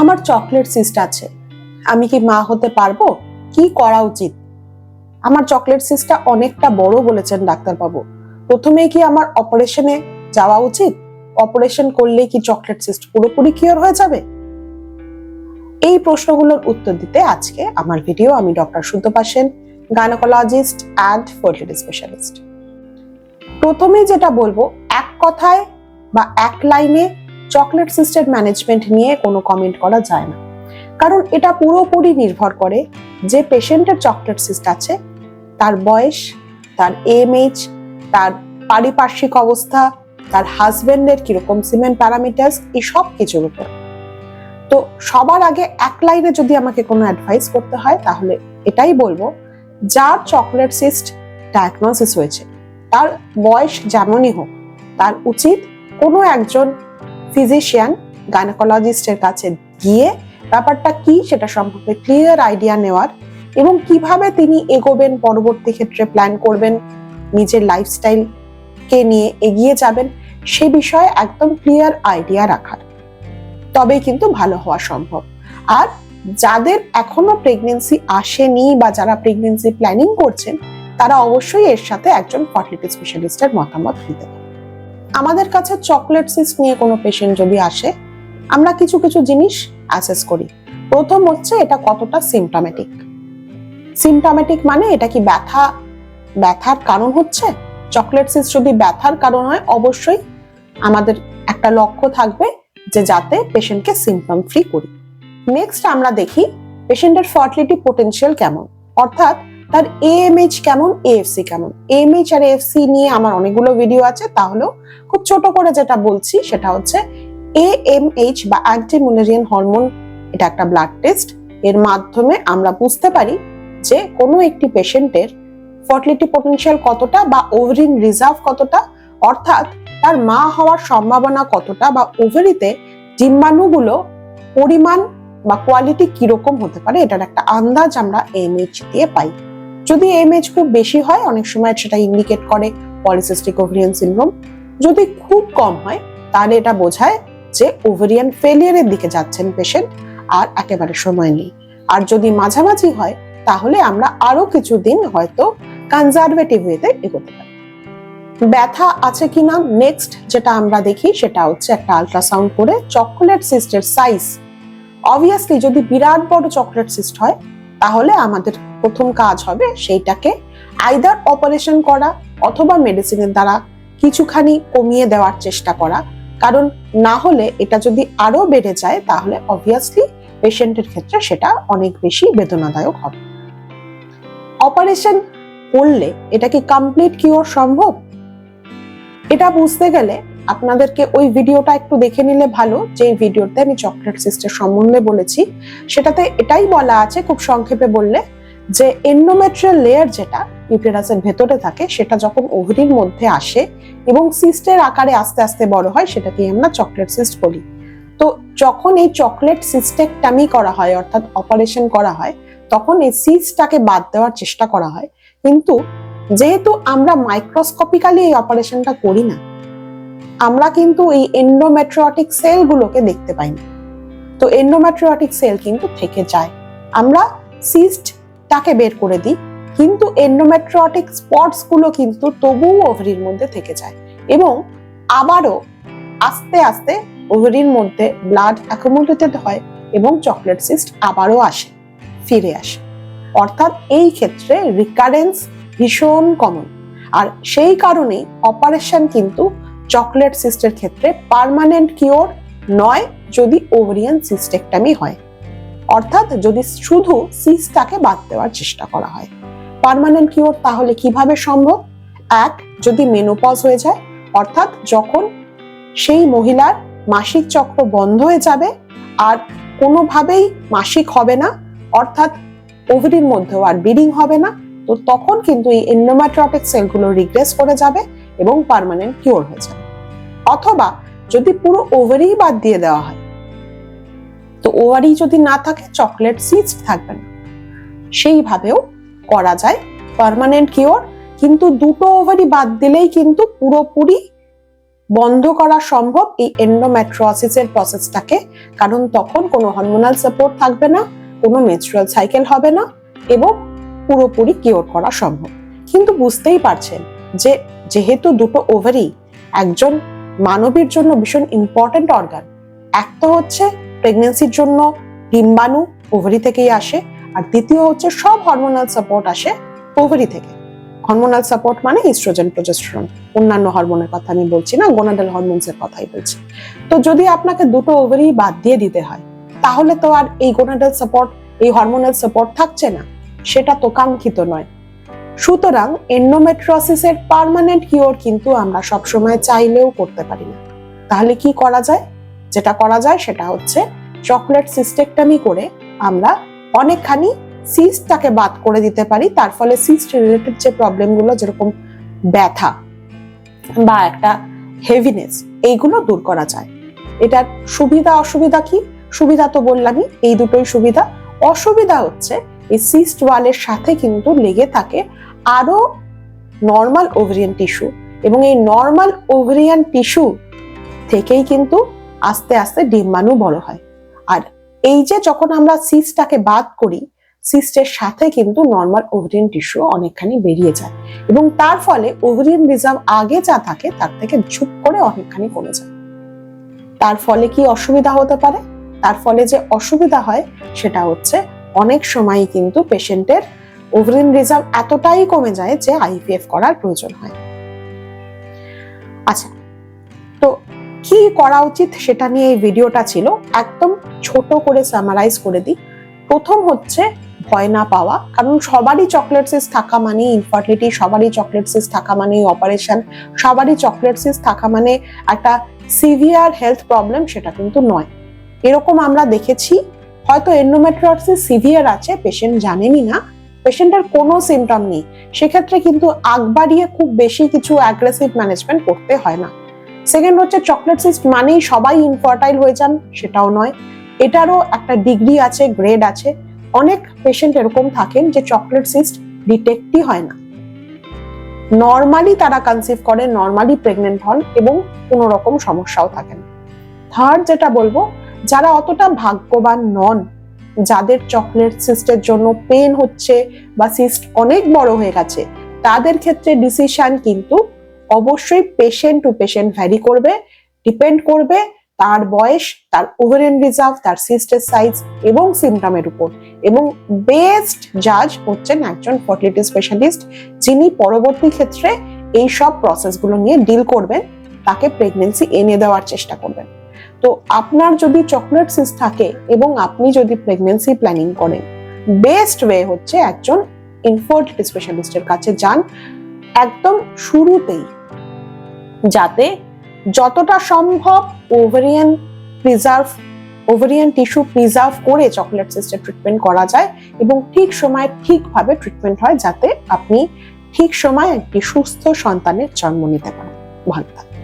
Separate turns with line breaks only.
আমার chocolate cyst আছে। আমি কি মা হতে পারব? কি করা উচিত? আমার চকলেট সিস্টটা অনেকটা বড় বলেছেন ডাক্তারবাবু। প্রথমে কি আমার অপারেশনে যাওয়া উচিত? অপারেশন করলে কি চকলেট সিস্ট পুরোপুরি কিওর হয়ে যাবে? এই প্রশ্নগুলোর উত্তর দিতে আজকে আমার ভিডিও আমি doctor Sutapa Sen gynaecologist and fertility specialist প্রথমে যেটা বলব, এক কথায় বা এক লাইনে চকলেট সিস্টেম ম্যানেজমেন্ট নিয়ে কোনো কমেন্ট করা যায় না। কারণ এটা পুরোপুরি নির্ভর করে যে পেশেন্টের চকলেট সিস্ট আছে, তার বয়স, তার এমএইচ তার পারিপার্শ্বিক অবস্থা, তার হাজবেন্ডের কীরকম সিমেন্ট প্যারামিটার্স এই সব কিছুর উপর। তো সবার আগে এক লাইনে যদি আমাকে কোনো অ্যাডভাইস করতে হয়, তাহলে এটাই বলব, যার চকলেট সিস্ট ডায়াগনোসিস হয়েছে, তার বয়স যেমনই হোক, তার উচিত কোনো একজন ফিজিশিয়ান গাইনোকোলজিস্টের কাছে গিয়ে ব্যাপারটা কি সেটা সম্পর্কে ক্লিয়ার আইডিয়া নেওয়ার এবং কীভাবে তিনি এগোবেন, পরবর্তী ক্ষেত্রে প্ল্যান করবেন, নিজের লাইফস্টাইল কে নিয়ে এগিয়ে যাবেন, সে বিষয়ে একদম ক্লিয়ার আইডিয়া রাখার। তবেই কিন্তু ভালো হওয়া সম্ভব। আর যাদের এখনও প্রেগনেন্সি আসেনি বা যারা প্রেগনেন্সি প্ল্যানিং করছেন, তারা অবশ্যই এর সাথে একজন ফার্টিলিটি স্পেশালিস্টের মতামত নিতে পারেন। আমাদের কাছে চকলেট সিস্ট নিয়ে কোনো পেশেন্ট যদি আসে, আমরা কিছু কিছু জিনিস অ্যাসেস করি। প্রথম হচ্ছে এটা কতটা সিমটমেটিক সিমটমেটিক মানে এটা কি ব্যথা, ব্যথার কারণ হচ্ছে? চকলেট সিস্ট যদি ব্যথার কারণ হয়, অবশ্যই আমাদের একটা লক্ষ্য থাকবে যে যাতে পেশেন্টকে সিমটম ফ্রি করি। নেক্সট আমরা দেখি পেশেন্টের ফার্টিলিটি পোটেনশিয়াল কেমন? অর্থাৎ তার এএমএইচ কেমন? এএফসি কেমন? এএমএইচ আর এএফসি নিয়ে আমার অনেকগুলো ভিডিও আছে, তাহলেও খুব ছোট করে যেটা বলছি সেটা হচ্ছে এএমএইচ বা অ্যান্টি মুলেরিয়ান হরমোন এটা একটা ব্লাড টেস্ট এর মাধ্যমে আমরা বুঝতে পারি যে কোনো একটি পেশেন্টের ফার্টিলিটি পোটেনশিয়াল কতটা বা ওভারিন রিজার্ভ কতটা, অর্থাৎ তার মা হওয়ার সম্ভাবনা কতটা বা ওভারিতে ডিম্বাণুগুলো পরিমাণ বা কোয়ালিটি কীরকম হতে পারে, এটার একটা আন্দাজ আমরা এমএইচ দিয়ে পাই। যদি এমএইচ খুব বেশি হয়, অনেক সময় সেটা ইন্ডিকেট করে পলিসিস্টিক ওভারিয়ান সিনড্রোম যদি খুব কম হয়, তাহলে এটা বোঝায় যে ওভারিয়ান ফেলিয়ারের দিকে যাচ্ছেন পেশেন্ট আর একেবারে সময় নেই। আর যদি মাঝামাঝি হয়, তাহলে আমরা আরও কিছুদিন হয়তো কনজারভেটিভ ওয়েতে এগোতে পারি। ব্যথা আছে কিনা? নেক্সট যেটা আমরা দেখি, সেটা হচ্ছে একটা আলট্রাসাউন্ড করে চকোলেট সিস্টের সাইজ অবভিয়াসলি যদি বিরাট বড় চকলেট সিস্ট হয়, তাহলে আমাদের প্রথম কাজ হবে সেইটাকে আইদার অপারেশন করা অথবা মেডিসিনের দ্বারা কিছুখানি কমিয়ে দেওয়ার চেষ্টা করা। কারণ না হলে এটা যদি আরও বেড়ে যায়, তাহলে অবভিয়াসলি পেশেন্টের ক্ষেত্রে সেটা অনেক বেশি বেদনাদায়ক হবে। অপারেশন করলে এটা কি কমপ্লিট কিওর সম্ভব? এটা বুঝতে গেলে আপনাদেরকে ওই ভিডিওটা একটু দেখে নিলে ভালো যে ভিডিওতে আমি চকলেট সিস্টের সম্বন্ধে বলেছি। সেটাতে এটাই বলা আছে, খুব সংক্ষেপে বললে যে এন্ডোমেট্রিয়াল লেয়ার যেটা ইউটেরাসের ভেতরে থাকে, সেটা যখন ওভারির মধ্যে আসে এবং সিস্টের আকারে আস্তে আস্তে বড় হয়, সেটাকে আমরা চকলেট সিস্ট বলি। তো যখন এই চকলেট সিস্টেকটামি করা হয়, অর্থাৎ অপারেশন করা হয়, তখন এই সিস্টটাকে বাদ দেওয়ার চেষ্টা করা হয়। কিন্তু যেহেতু আমরা মাইক্রোস্কোপিক্যালি এই অপারেশনটা করি না, আমরা কিন্তু এই এন্ডোমেট্রিওটিক সেলগুলোকে দেখতে পাই না। তো এন্ডোমেট্রিওটিক সেল কিন্তু থেকে যায়। আমরা সিস্টটাকে বের করে দিই। কিন্তু এন্ডোমেট্রিওটিক স্পটসগুলো কিন্তু তবুও ওভারির মধ্যে থেকে যায় এবং আবারও আস্তে আস্তে ওভারির মধ্যে ব্লাড অ্যাকোমোডেটেড হয় এবং চকলেট সিস্ট আবারও আসে, ফিরে আসে। অর্থাৎ এই ক্ষেত্রে রিকারেন্স ভীষণ কমন আর সেই কারণেই অপারেশন কিন্তু চকলেট সিস্টের ক্ষেত্রে পার্মানেন্ট কিওর নয় যদি ওভারিয়ান সিস্টেকটামি হয়। অর্থাৎ যদি শুধু সিস্টটাকে বাদ দেওয়ার চেষ্টা করা হয়। পার্মানেন্ট কিওর তাহলে কীভাবে সম্ভব? এক, যদি মেনোপজ হয়ে যায়, অর্থাৎ যখন সেই মহিলার মাসিক চক্র বন্ধ হয়ে যাবে, আর কোনোভাবেই মাসিক হবে না, অর্থাৎ ওভারির মধ্যেও আর ব্লিডিং হবে না, তো তখন কিন্তু এই এন্ডোমেট্রোটিক সেলগুলো রিগ্রেস করে যাবে এবং পারমানেন্ট কিওর হয়ে যাবে। অথবা যদি পুরো ওভারি বাদ দিয়ে দেওয়া হয় তো ওভারি যদি না থাকে চকলেট সিস্ট থাকবে না। সেইভাবেও করা যায় পার্মানেন্ট কিওর কিন্তু দুটো ওভারি বাদ দিলেই কিন্তু পুরোপুরি বন্ধ করা সম্ভব এই এন্ডোমেট্রোসিসের প্রসেসটাকে কারণ তখন কোনো হরমোনাল সাপোর্ট থাকবে না, কোনো মেনস্ট্রুয়াল সাইকেল হবে না এবং পুরোপুরি কিওর করা সম্ভব। কিন্তু বুঝতেই পারছেন যে যেহেতু দুটো ওভারি একজন মানবীর জন্য ভীষণ ইম্পর্ট্যান্ট অর্গান এক তো হচ্ছে প্রেগনেন্সির জন্য ডিম্বাণু ওভারি থেকেই আসে, আর দ্বিতীয় হচ্ছে সব হরমোনাল সাপোর্ট আসে ওভারি থেকে। হরমোনাল সাপোর্ট মানে ইস্ট্রোজেন প্রোজেস্টেরন অন্যান্য হরমোনের কথা আমি বলছি না গোনাডাল হরমোনস এর কথাই বলছি। তো যদি আপনাকে দুটো ওভারি বাদ দিয়ে দিতে হয়, তাহলে তো আর এই গোনাডাল সাপোর্ট এই হরমোনাল সাপোর্ট থাকছে না, সেটা তো কাঙ্ক্ষিত নয়। সুতরাং এন্ডোমেট্রোসিসের পার্মানেন্ট কিওর কিন্তু আমরা সবসময় চাইলেও করতে পারি না। তাহলে কি করা যায়? যেটা করা যায় সেটা হচ্ছে চকলেট সিস্টেকটমি করে আমরা অনেকখানি সিস্টটাকে বাদ করে দিতে পারি। তার ফলে সিস্ট রিলেটেড যে প্রবলেমগুলো যেরকম ব্যথা বা একটা হেভিনেস এইগুলো দূর করা যায়। এটার সুবিধা, অসুবিধা কি? সুবিধা তো বললামই, এই দুটোই সুবিধা। অসুবিধা হচ্ছে এই সিস্ট ওয়ালের সাথে কিন্তু লেগে থাকে আরও নর্মাল ওভারিয়ান টিস্যু এবং এই নর্মাল ওভারিয়ান টিস্যু থেকেই কিন্তু আস্তে আস্তে ডিম্বাণু বড় হয়। আর এই যে যখন আমরা সিস্টটাকে বাদ করি সিস্টের সাথে কিন্তু নর্মাল ওভারিয়ান টিস্যু অনেকখানি বেরিয়ে যায় এবং তার ফলে ওভারিয়ান রিজার্ভ আগে যা থাকে তার থেকে ঝুপ করে অনেকখানি কমে যায়। তার ফলে কি অসুবিধা হতে পারে? তার ফলে যে অসুবিধা হয় সেটা হচ্ছে অনেক সময় কিন্তু পেশেন্টের ওভারিয়ান রিজার্ভ এতটাই কমে যায় যে আইভিএফ করার প্রয়োজন হয়। আচ্ছা কি করা উচিত সেটা নিয়ে এই ভিডিওটা ছিল, একদম ছোট করে সামারাইজ করে দিই। প্রথম হচ্ছে ভয় না পাওয়া, কারণ সবারই চকলেট সিস থাকা মানে ইনফার্টিলিটি সবারই চকলেট সিস থাকা মানে অপারেশন সবারই চকলেট সিস থাকা মানে একটা সিভিয়ার হেলথ প্রবলেম সেটা কিন্তু নয়। এরকম আমরা দেখেছি, হয়তো এন্ডোমেট্রিওসিস সিভিয়ার আছে পেশেন্ট জানেনই না পেশেন্টের কোনো সিমটম নেই। সেক্ষেত্রে কিন্তু আগ বাড়িয়ে খুব বেশি কিছু অ্যাগ্রেসিভ ম্যানেজমেন্ট করতে হয় না। সেকেন্ড হচ্ছে চকলেট সিস্ট মানেই সবাই ইনফার্টাইল হয়ে যান, সেটাও নয়। এটারও একটা ডিগ্রি আছে গ্রেড আছে। অনেক পেশেন্ট এরকম থাকেন যে চকলেট সিস্ট ডিটেক্টই হয় না। নর্মালি তারা কনসিভ করে নর্মালি প্রেগনেন্ট হন এবং কোনো রকম সমস্যাও থাকে না থার্ড যেটা বলব, যারা অতটা ভাগ্যবান নন, যাদের চকলেট সিস্টের জন্য পেন হচ্ছে বা সিস্ট অনেক বড় হয়ে গেছে, তাদের ক্ষেত্রে ডিসিশন কিন্তু অবশ্যই পেশেন্ট টু পেশেন্ট ভ্যারি করবে ডিপেন্ড করবে তার বয়স, তার ওভারিয়ান রিজার্ভ তার সিস্টের সাইজ এবং সিমটমের উপর। এবং বেস্ট জাজ হচ্ছেন একজন ফার্টিলিটি স্পেশালিস্ট যিনি পরবর্তী ক্ষেত্রে এই সব প্রসেসগুলো নিয়ে ডিল করবেন, তাকে প্রেগনেন্সি এনে দেওয়ার চেষ্টা করবেন। তো আপনার যদি চকলেট সিস থাকে এবং আপনি যদি প্রেগনেন্সি প্ল্যানিং করেন বেস্ট ওয়ে হচ্ছে একজন ইনফার্টিলিটি স্পেশালিস্টের কাছে যান। একদম শুরুতেই যাতে যতটা সম্ভব ovarian preserve ovarian tissue preserve করে চকলেট সিস্টের ট্রিটমেন্ট করা যায় এবং ঠিক সময় ঠিকভাবে ট্রিটমেন্ট হয় যাতে আপনি ঠিক সময় একটি সুস্থ সন্তানের জন্ম নিতে পারেন। ভালো থাকবেন।